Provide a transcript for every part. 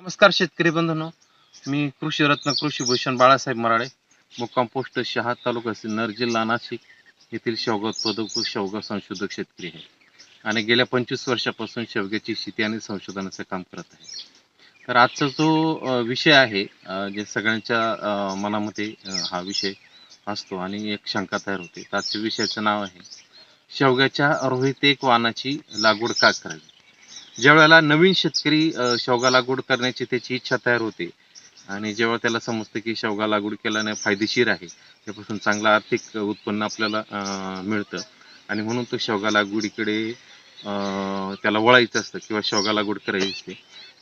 नमस्कार शेतकरी बंधूंनो. मी कृषी रत्न कृषी भूषण बाळासाहेब मराळे मुक्काम पोस्ट शहा तालुका सिन्नर जिल्हा नाशिक येथील शेवगा उत्पादक व शेवगा संशोधक शेतकरी आहे. आणि गेल्या पंचवीस वर्षापासून शेवग्याची शेती आणि संशोधनाचं काम करत आहे. तर आजचा जो विषय आहे जे सगळ्यांच्या मनामध्ये हा विषय असतो आणि एक शंका तयार होते. तर आजच्या विषयाचं नाव आहे शेवग्याच्या रोहितेक वाणाची लागवड का करावी? ज्या वेळेला नवीन शेतकरी शेवगा लागवड करण्याची त्याची इच्छा तयार होते आणि जेव्हा त्याला समजतं की शेवगा लागवड केल्याने फायदेशीर आहे त्यापासून चांगलं आर्थिक उत्पन्न आपल्याला मिळतं. आणि म्हणून तो शेवगा लागवडीकडे त्याला वळायचं असतं किंवा शेवगा लागवड करायची असते.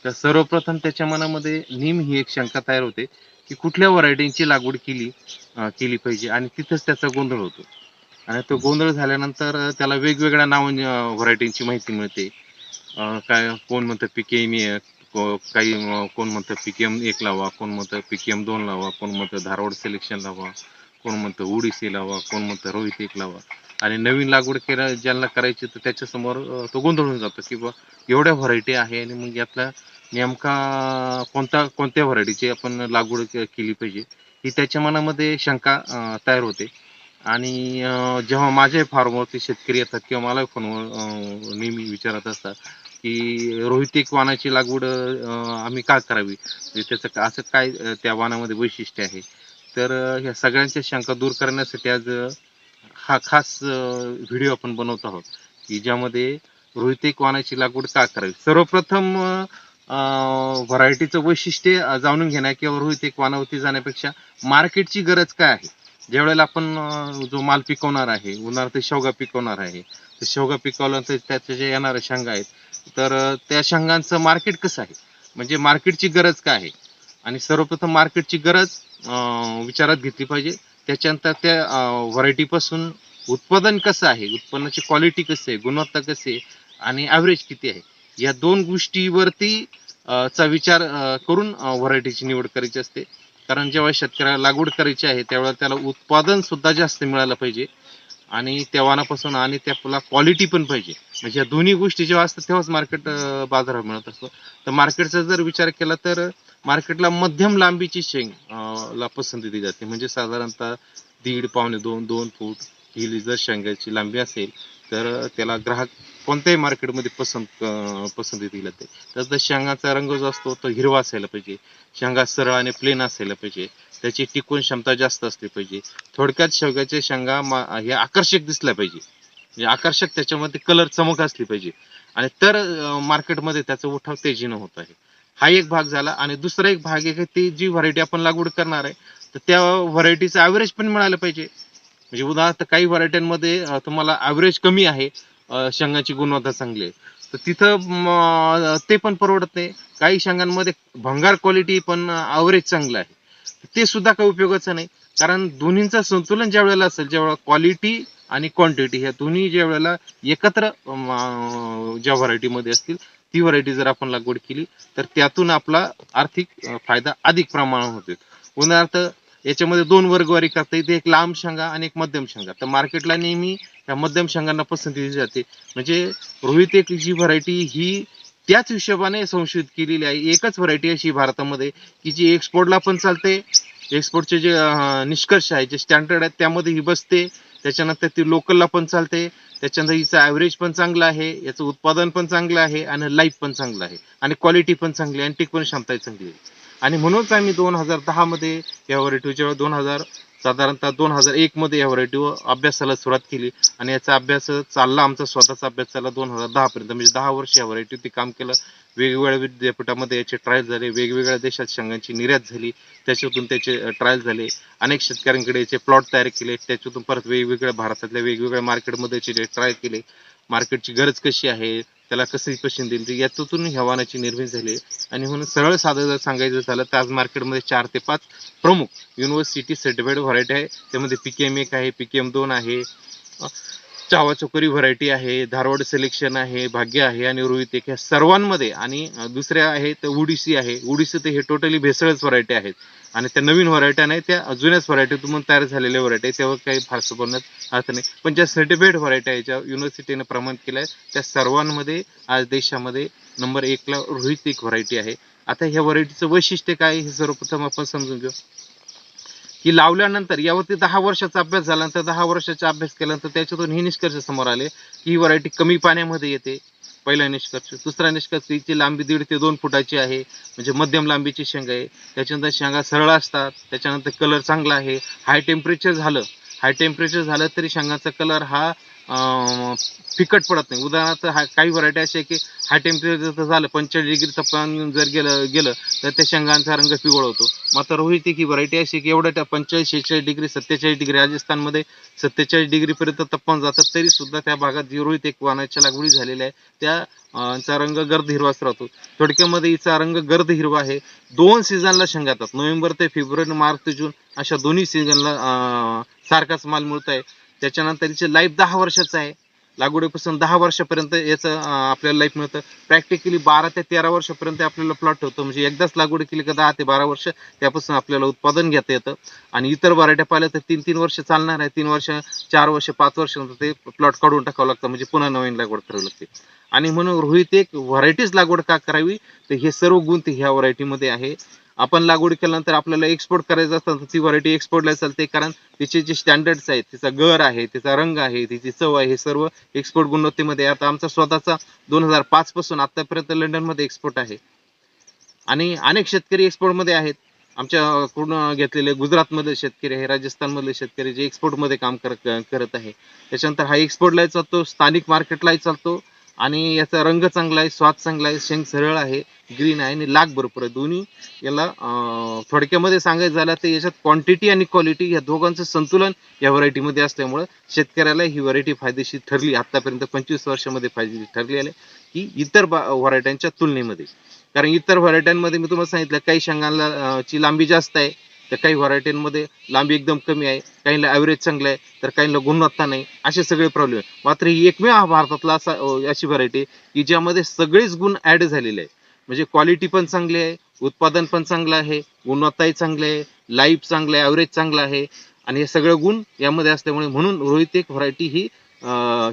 तर सर्वप्रथम त्याच्या मनामध्ये नीम ही एक शंका तयार होते की कुठल्या व्हरायटींची लागवड केली केली पाहिजे आणि तिथंच त्याचा गोंधळ होतो. आणि तो गोंधळ झाल्यानंतर त्याला वेगवेगळ्या नाव व्हरायटींची माहिती मिळते. काय कोण म्हणतं पीकेएम मी काही कोण म्हणतं पीकेएम एक लावा कोण म्हणतं पीकेएम दोन लावा कोण म्हणतं धारवाड सिलेक्शन लावा कोण म्हणतं उडीसी लावा कोण म्हणतं रोहित एक लावा. आणि नवीन लागवड केल्या ज्यांना करायची तर त्याच्यासमोर तो गोंधळून जातो की बा एवढ्या व्हरायटी आहे आणि मग यातला नेमका कोणता कोणत्या व्हरायटीची आपण लागवड केली पाहिजे ही त्याच्या मनामध्ये शंका तयार होते. आणि जेव्हा माझे फार्मवरती शेतकरी येतात किंवा मला फोनवर नेहमी विचारत असतात की रोहित एक वाणाची लागवड आम्ही का करावी? म्हणजे त्याचं असं काय त्या वाणामध्ये वैशिष्ट्य आहे? तर ह्या सगळ्यांच्या शंका दूर करण्यासाठी आज हा खास व्हिडिओ आपण बनवत आहोत की ज्यामध्ये रोहितिक वाणाची लागवड का करावी? सर्वप्रथम व्हरायटीचं वैशिष्ट्य जाणून घेण्या किंवा रोहित एक वाणावरती जाण्यापेक्षा मार्केटची गरज काय आहे? ज्या वेळेला आपण जो माल पिकवणार आहे उन्हाळ्यात शेवगा पिकवणार आहे तर शेवगा पिकवल्यानंतर त्याचे जे येणाऱ्या शेंगा आहेत तर त्या शेंगांचं मार्केट कसं आहे? म्हणजे मार्केटची गरज काय आहे? आणि सर्वप्रथम मार्केटची गरज विचारात घेतली पाहिजे. त्याच्यानंतर त्या व्हरायटीपासून उत्पादन कसं आहे? उत्पन्नाची क्वालिटी कसं आहे? गुणवत्ता कशी आहे? आणि ॲव्हरेज किती आहे? या दोन गोष्टीवरती चा विचार करून व्हरायटीची निवड करायची असते. कारण जेव्हा शेतकऱ्याला लागवड करायची आहे त्यावेळेला त्याला उत्पादन सुद्धा जास्त मिळालं पाहिजे. आणि त्या आणि त्याला क्वालिटी पण पाहिजे. म्हणजे या दोन्ही गोष्टी जेव्हा असतात तेव्हाच मार्केट बाजारात मिळत असतो. तर मार्केटचा जर विचार केला तर मार्केटला मध्यम लांबीची शेंग ला पसंती दिली जाते. म्हणजे साधारणतः दीड पावणे दोन दोन फूट ही जर शेंगाची लांबी असेल तर त्याला ग्राहक कोणत्याही मार्केटमध्ये पसंत अं, पसंती दिली जाते शेंगाचा रंग जो असतो तो हिरवा असायला पाहिजे. शेंगा सरळ आणि प्लेन असायला पाहिजे. त्याची टिकून क्षमता जास्त असली पाहिजे. थोडक्यात शेवग्याच्या शेंगा हे आकर्षक दिसल्या पाहिजे. म्हणजे आकर्षक त्याच्यामध्ये कलर चमक असली पाहिजे. आणि तर मार्केटमध्ये त्याचा उठाव तेजीनं होत आहे. हा एक भाग झाला आणि दुसरा एक भाग आहे की ती जी व्हरायटी आपण लागवड करणार आहे तर त्या व्हरायटीचं ॲव्हरेज पण मिळालं पाहिजे. म्हणजे उदाहरणार्थ काही व्हरायट्यांमध्ये तुम्हाला ॲव्हरेज कमी आहे शेंगाची गुणवत्ता चांगली आहे. तर तिथं ते पण परवडत नाही. काही शेंगांमध्ये भंगार क्वालिटी पण ॲव्हरेज चांगलं आहे. ते सुद्धा काही उपयोगाचं नाही. कारण दोन्हींचं संतुलन ज्या वेळेला असेल ज्या वेळेला क्वालिटी आणि क्वांटिटी ह्या दोन्ही ज्या वेळेला एकत्र ज्या व्हरायटीमध्ये असतील ती व्हरायटी जर आपण लागवड केली तर त्यातून आपला आर्थिक फायदा अधिक प्रमाणात होतो उदाहरणार्थ याच्यामध्ये दोन वर्गवारी करता येते एक लांब शेंगा आणि एक मध्यम शेंगा. तर मार्केटला नेहमी त्या मध्यम शेंगांना पसंती दिली जाते. म्हणजे रोहित एक जी व्हरायटी ही त्याच हिशोबाने संशोधित केलेली आहे. एकच व्हरायटी अशी भारतामध्ये की जी एक्सपोर्टला पण चालते एक्सपोर्टचे जे निष्कर्ष आहे जे स्टँडर्ड आहेत त्यामध्ये ही बसते. त्याच्यानंतर ती लोकलला पण चालते. त्याच्यानंतर हिचं ॲव्हरेज पण चांगलं आहे याचं उत्पादन पण चांगलं आहे आणि लाईफ पण चांगलं आहे. आणि क्वालिटी पण चांगली आहे आणि टिकवण क्षमता चांगली आहे. आणि म्हणूनच आम्ही दोन हजार दहामध्ये या व्हरायटीच्या दोन हजार साधारणतः दोन हजार एकमध्ये या व्हरायटीवर अभ्यासाला सुरुवात केली. आणि याचा अभ्यास चालला आमचा स्वतःचा अभ्यास चालला दोन हजार दहापर्यंत म्हणजे दहा वर्ष या व्हरायटीवरती काम केलं. वेगवेगळ्या विद्यापीठामध्ये याचे ट्रायल झाले. वेगवेगळ्या देशात शेंगांची निर्यात झाली. त्याच्यातून त्याचे ट्रायल झाले. अनेक शेतकऱ्यांकडे याचे प्लॉट तयार केले. त्याच्यातून परत वेगवेगळ्या भारतातल्या वेगवेगळ्या मार्केटमध्ये याचे ट्रायल केले. मार्केटची गरज कशी आहे? त्याला कसं इक्वेशन देईल. यातून ह्या वाहनाची निर्मिती झाली आणि म्हणून सरळ साधं जर सांगायचं झालं तर आज मार्केटमध्ये चार ते पाच प्रमुख युनिव्हर्सिटी सर्टिफाईड व्हरायटी आहे. त्यामध्ये पीकेएम एक आहे पीकेएम दोन आहे. चावा चोकरी व्हरायटी आहे धारवाड सिलेक्शन आहे भाग्य आहे आणि रोहित एक. ह्या सर्वांमध्ये आणि दुसऱ्या आहे तर उडीसी आहे. उडीसी तर हे टोटली भेसळच व्हरायटी आहेत. आणि त्या नवीन व्हरायट्या नाही त्या जुन्याच व्हरायटीतून तयार झालेल्या व्हरायटी त्यावर काही फारसं बोलण्यात अर्थ नाही. पण ज्या सर्टिफाईड व्हरायटी आहे ज्या युनिव्हर्सिटीने प्रमाण केल्या आहेत त्या सर्वांमध्ये आज देशामध्ये नंबर एकला रोहित एक व्हरायटी आहे. आता ह्या व्हरायटीचं वैशिष्ट्य काय हे सर्वप्रथम आपण समजून घेऊ. की लावल्यानंतर यावरती दहा वर्षाचा अभ्यास झाल्यानंतर दहा वर्षाचा अभ्यास केल्यानंतर त्याच्यातून हे निष्कर्ष समोर आले की ही व्हरायटी कमी पाण्यामध्ये येते. पहिला निष्कर्ष. दुसरा निष्कर्ष हिची लांबी दीड ते दोन फुटाची आहे म्हणजे मध्यम लांबीची शेंगा आहे. त्याच्यानंतर शेंगा सरळ असतात त्याच्यानंतर कलर चांगला आहे. हाय टेम्परेचर झालं. हाय टेम्परेचर झालं तरी शेंगाचा कलर हा फिकट पडत नाही. उदाहरणार्थ हा काही व्हरायटी अशी आहे की हाय टेम्परेचर जर झालं पंचेचाळीस डिग्री तापमान जर गेलं गेलं तर त्या शेंगांचा रंग पिवळ होतो. मात्र रोहित ही व्हरायटी अशी आहे की एवढ्या पंचेचाळीस शेहेचाळीस डिग्री सत्तेचाळीस डिग्री राजस्थानमध्ये सत्तेचाळीस डिग्रीपर्यंत तापमान जातात तरी सुद्धा त्या भागात जी रोहित एक वाहनाच्या लागवडी झालेल्या आहे त्या चा रंग गर्द हिरवाच राहतो. थोडक्यामध्ये हिचा रंग गर्द हिरवा आहे. दोन सीझनला शेंगा येतात. नोव्हेंबर ते फेब्रुवारी मार्च ते जून अशा दोन्ही सीझनला सारखाच माल मिळत आहे त्याच्यानंतर हिचे लाईफ दहा वर्षाचं आहे. लागवडीपासून दहा वर्षापर्यंत याचं आपल्याला लाईफ मिळतं. प्रॅक्टिकली बारा ते तेरा वर्षापर्यंत आपल्याला प्लॉट होतो म्हणजे एकदाच लागवड केली का दहा ते बारा वर्ष त्यापासून आपल्याला उत्पादन घेता येतं. आणि इतर व्हरायट्या पाहिल्या तर तीन तीन वर्ष चालणार आहे. तीन वर्ष चार वर्ष पाच वर्ष नंतर ते प्लॉट काढून टाकावं लागतं. म्हणजे पुन्हा नवीन लागवड करावी लागते. आणि म्हणून रोहित एक व्हरायटीज लागवड का करावी? तर हे सर्व गुण ते ह्या व्हरायटीमध्ये आहे. आपण लागवड केल्यानंतर आपल्याला एक्सपोर्ट करायचं असतं तर ती व्हरायटी एक्सपोर्टला चालते. कारण तिचे जे स्टँडर्ड्स आहेत तिचा गर आहे तिचा रंग आहे तिची चव आहे हे सर्व एक्सपोर्ट गुणवत्तेमध्ये आता आमचा स्वतःचा दोन हजार पाच पासून आतापर्यंत लंडनमध्ये एक्सपोर्ट आहे. आणि अनेक शेतकरी एक्सपोर्टमध्ये आहेत. आमच्या पूर्ण घेतलेले गुजरातमधले शेतकरी आहे राजस्थानमधले शेतकरी जे एक्सपोर्टमध्ये काम करत करत आहे. त्याच्यानंतर हा एक्सपोर्टलाही चालतो स्थानिक मार्केटलाही चालतो. आणि याचा रंग चांगला आहे स्वाद चांगला आहे शेंग सरळ आहे. ग्रीन आहे आणि लाख भरपूर आहे. दोन्ही याला थोडक्यामध्ये सांगायचं झालं तर याच्यात क्वांटिटी आणि क्वालिटी या दोघांचं संतुलन या व्हरायटीमध्ये असल्यामुळं शेतकऱ्याला ही व्हरायटी फायदेशीर ठरली. आतापर्यंत पंचवीस वर्षामध्ये फायदेशीर ठरली आहे. की इतर व्हरायट्यांच्या तुलनेमध्ये. कारण इतर व्हरायट्यांमध्ये मी तुम्हाला सांगितलं काही शेंगांना ची लांबी जास्त आहे तर काही व्हरायटींमध्ये लांबी एकदम कमी आहे काहींना ॲव्हरेज चांगलं आहे तर काहींना गुणवत्ता नाही असे सगळे प्रॉब्लेम आहे. मात्र ही एकमेव हा भारतातला असा अशी व्हरायटी की ज्यामध्ये सगळेच गुण ॲड झालेले आहे म्हणजे क्वालिटी पण चांगली आहे उत्पादन पण चांगलं आहे गुणवत्ताही चांगली आहे लाईफ चांगलं आहे ॲव्हरेज चांगलं आहे. आणि हे सगळं गुण यामध्ये असल्यामुळे म्हणून रोहित एक व्हरायटी ही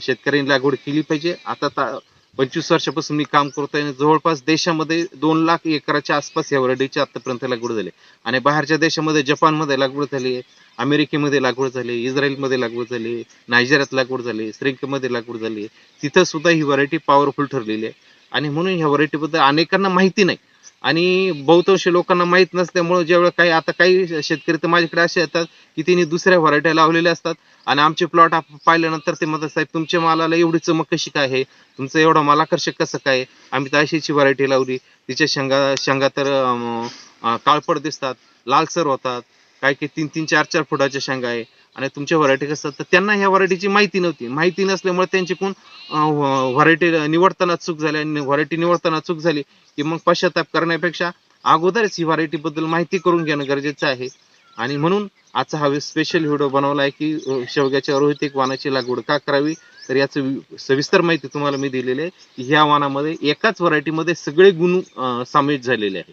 शेतकऱ्यांनी लागवड केली पाहिजे. आता ता- पंचवीस वर्षापासून मी काम करतोय आणि जवळपास देशामध्ये दोन लाख एकराच्या आसपास या व्हरायटीची आतापर्यंत लागवड झाली आणि बाहेरच्या देशामध्ये जपानमध्ये लागवड झाली आहे अमेरिकेमध्ये लागवड झाली इस्रायलमध्ये लागवड झाली नायजेरियात लागवड झाली श्रीलंकेमध्ये लागवड झाली तिथं सुद्धा ही व्हरायटी पॉवरफुल ठरलेली आहे. आणि म्हणून ह्या व्हरायटीबद्दल अनेकांना माहिती नाही. आणि बहुतांश लोकांना माहीत नसल्यामुळे जेवढं काही आता काही शेतकरी तर माझ्याकडे असे येतात की त्यांनी दुसऱ्या व्हरायट्या लावलेल्या असतात. आणि आमचे प्लॉट पाहिल्यानंतर ते म्हणतात साहेब तुमच्या मालाला एवढी चमक कशी काय आहे? तुमचं एवढं माल आकर्षक कसं काय आम्ही तर अशीची व्हरायटी लावली. तिच्या शेंगा शेंगा तर काळपड काळपट दिसतात लालसर होतात. काय काही तीन तीन चार चार फुटाच्या शेंगा आहे. आणि तुमच्या व्हरायटी कसं तर त्यांना ह्या व्हरायटीची माहिती नव्हती. माहिती नसल्यामुळे त्यांची कोण व्हरायटी निवडताना चूक झाली आणि व्हरायटी निवडताना चूक झाली की मग पश्चाताप करण्यापेक्षा अगोदरच ही व्हरायटी बद्दल माहिती करून घेणं गरजेचं आहे. आणि म्हणून आजचा हा स्पेशल व्हिडिओ बनवला आहे की शेवग्याच्या रोहितिक वानाची लागवड का करावी? तर याचं सविस्तर माहिती तुम्हाला मी दिलेली आहे की ह्या वानामध्ये एकाच व्हरायटीमध्ये सगळे गुण सामील झालेले आहेत.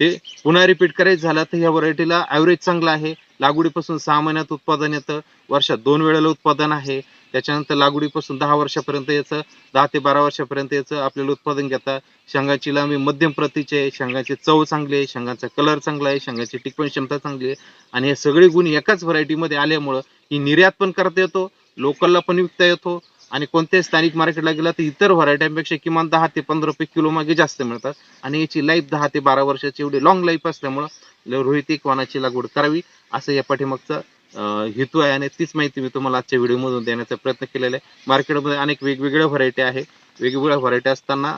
ते पुन्हा रिपीट करायचं झालं तर ह्या व्हरायटीला ॲव्हरेज चांगला आहे. लागवडीपासून सहा महिन्यात उत्पादन येतं. वर्षात दोन वेळेला उत्पादन आहे. त्याच्यानंतर लागवडीपासून दहा वर्षापर्यंत याचं दहा ते बारा वर्षापर्यंत याचं आपल्याला उत्पादन घेतात शेंगाची लांबी मध्यम प्रतीची आहे. शेंगाची चव चांगली आहे. शेंगाचा कलर चांगला आहे. शेंगाची टिकवण क्षमता चांगली आहे. आणि हे सगळे गुण एकाच व्हरायटीमध्ये आल्यामुळं ही निर्यात पण करता येतो. लोकलला पण विकता येतो. आणि कोणत्याही स्थानिक मार्केटला गेला तर इतर व्हरायट्यांपेक्षा किमान दहा ते पंधरा रुपये किलो मागे जास्त मिळतात. आणि याची लाईफ दहा ते बारा वर्षाची एवढी लॉंग लाईफ असल्यामुळं रोहितिक वाणाची लागवड करावी असं या पाठीमागचा हेतू आहे आणि तीच माहिती मी तुम्हाला आजच्या व्हिडिओमधून देण्याचा प्रयत्न केलेला आहे. मार्केटमध्ये अनेक वेगवेगळ्या व्हरायटी आहे. वेगवेगळ्या व्हरायटी असताना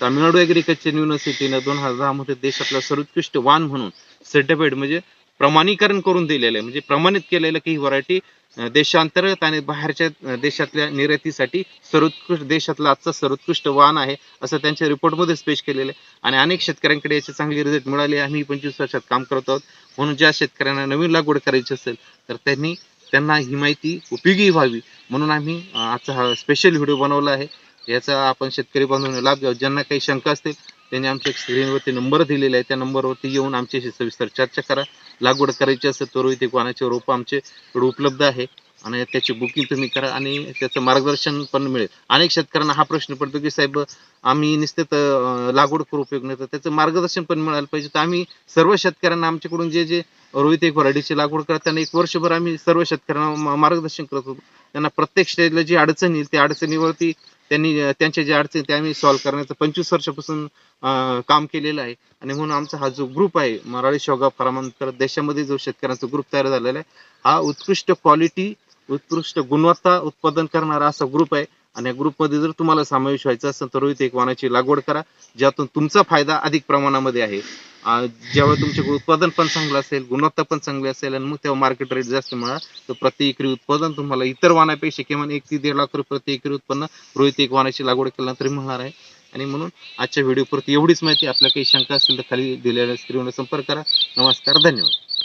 तामिळनाडू ॲग्रिकल्चर युनिव्हर्सिटीनं दोन हजार दहामध्ये देशातला सर्वोत्कृष्ट वाण म्हणून सर्टिफाईड म्हणजे प्रमाणीकरण करून दिलेलं आहे. म्हणजे प्रमाणित केलेलं की ही व्हरायटी देशांतर्गत आणि बाहेरच्या देशातल्या निर्यातीसाठी सर्वोत्कृष्ट देशातला आजचा सर्वोत्कृष्ट वाहन आहे असं त्यांच्या रिपोर्टमध्येच पेश केलेलं आहे. आणि अनेक शेतकऱ्यांकडे याचे चांगले रिझल्ट मिळाले आम्ही पंचवीस वर्षात काम करत आहोत. म्हणून ज्या शेतकऱ्यांना नवीन लागवड करायची असेल तर त्यांनी त्यांना ही माहिती उपयोगी व्हावी. म्हणून आम्ही आजचा हा स्पेशल व्हिडिओ बनवला आहे. याचा आपण शेतकरी बांधून लाभ घ्यावा. ज्यांना काही शंका असतील त्यांनी आमच्या स्क्रीनवरती नंबर दिलेला आहे. त्या नंबरवरती येऊन आमच्याशी सविस्तर चर्चा करा. लागवड करायची असेल तर रोहित वाणाचे रोपं आमच्याकडे उपलब्ध आहे. आणि त्याची बुकिंग तुम्ही करा आणि त्याचं मार्गदर्शन पण मिळेल. अनेक शेतकऱ्यांना हा प्रश्न पडतो की साहेब आम्ही नुसते तर, लागवड करू उपयोग नाही तर त्याचं मार्गदर्शन पण मिळायला पाहिजे. तर आम्ही सर्व शेतकऱ्यांना आमच्याकडून जे जे रोहित एक व्हरायटीची लागवड करतात त्यांना एक वर्षभर आम्ही सर्व शेतकऱ्यांना मार्गदर्शन करत होतो. त्यांना प्रत्येक स्टेजला जी अडचण येईल त्या अडचणीवरती त्यांनी त्यांच्या ज्या अडचणी त्या आम्ही सॉल्व्ह करण्याचं पंचवीस वर्षापासून काम केलेलं आहे. आणि म्हणून आमचा हा जो ग्रुप आहे मराठी शोगा फार्मांतर देशामध्ये जो शेतकऱ्यांचा ग्रुप तयार झालेला आहे हा उत्कृष्ट क्वालिटी उत्कृष्ट गुणवत्ता उत्पादन करणारा असा ग्रुप आहे. आणि या ग्रुपमध्ये जर तुम्हाला समावेश व्हायचा असेल तर रोहित एक वाणाची लागवड करा ज्यातून तुमचा फायदा अधिक प्रमाणामध्ये आहे. जेव्हा तुमच्याकडे उत्पादन पण चांगलं असेल गुणवत्ता पण चांगली असेल आणि मग तेव्हा मार्केट रेट जास्त मिळाला तर प्रति एकरी उत्पादन तुम्हाला इतर वाहनापेक्षा किमान एक ते दीड लाख रुपये प्रति एकरी उत्पन्न रोहित एक वाहनाची लागवड केल्यानंतर मिळणार आहे. आणि म्हणून आजच्या व्हिडिओ एवढीच माहिती. आपल्या काही शंका असतील तर खाली दिलेल्या स्क्रीनवर संपर्क करा. नमस्कार धन्यवाद.